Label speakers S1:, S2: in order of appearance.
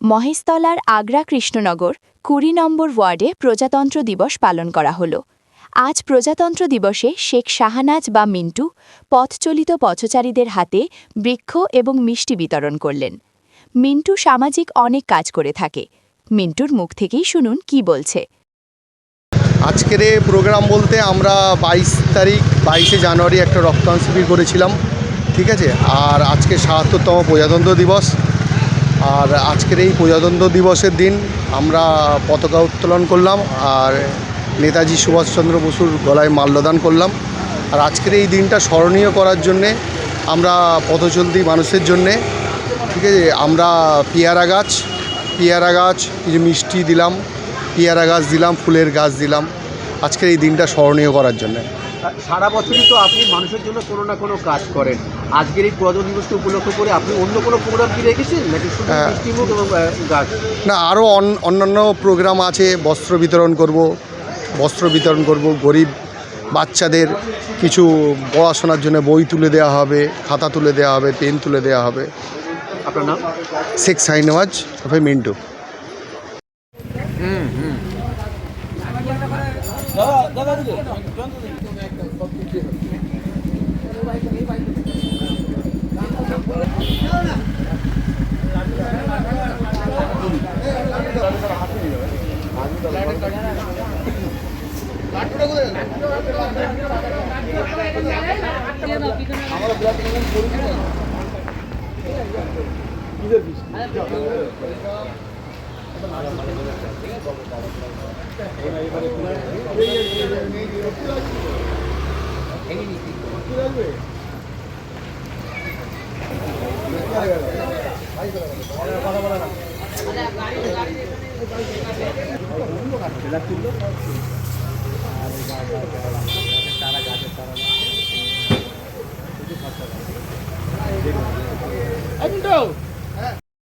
S1: মহেশতলার আগ্রা কৃষ্ণনগর কুড়ি নম্বর ওয়ার্ডে প্রজাতন্ত্র দিবস পালন করা হল। আজ প্রজাতন্ত্র দিবসে শেখ শাহানাজ বা মিন্টু পথচলিত পথচারীদের হাতে বৃক্ষ এবং মিষ্টি বিতরণ করলেন। মিন্টু সামাজিক অনেক কাজ করে থাকে। মিন্টুর মুখ থেকেই শুনুন কি বলছে।
S2: আজকের প্রোগ্রাম বলতে আমরা বাইশ তারিখ, বাইশে জানুয়ারি একটা রক্তদান শিবির করেছিলাম, ঠিক আছে? আর আজকে সাহাত্তরতম প্রজাতন্ত্র দিবস। আর আজকের এই প্রজাতন্ত্র দিবসের দিন আমরা পতাকা উত্তোলন করলাম আর নেতাজি সুভাষচন্দ্র বসুর গলায় মাল্যদান করলাম। আর আজকের এই দিনটা স্মরণীয় করার জন্যে আমরা পথচলতি মানুষের জন্যে, ঠিক আছে, আমরা পেয়ারা গাছ পেয়ারা গাছ কিছু মিষ্টি দিলাম, পেয়ারা গাছ দিলাম, ফুলের গাছ দিলাম, আজকের এই দিনটা স্মরণীয় করার জন্য।
S3: সারা বছরই তো আপনি মানুষের জন্য কোনো না কোনো কাজ করেন। আজকের এই প্রজাতন্ত্র দিবসকে উপলক্ষ করে আপনি অন্য কোনো প্রোগ্রাম কি রেখেছেন? নাকি শুধু
S2: হ্যাঁ।
S3: মিষ্টিমুখ এবং গাছ?
S2: না আরও অন্যান্য প্রোগ্রাম আছে বস্ত্র বিতরণ করব বস্ত্র বিতরণ করব গরিব বাচ্চাদের কিছু পড়াশোনার জন্য বই তুলে দেওয়া হবে খাতা তুলে দেওয়া হবে পেন তুলে দেওয়া হবে।
S3: আপনার নাম?
S2: শেখ সাইনওয়াজ তবে মিন্টু
S3: Endo!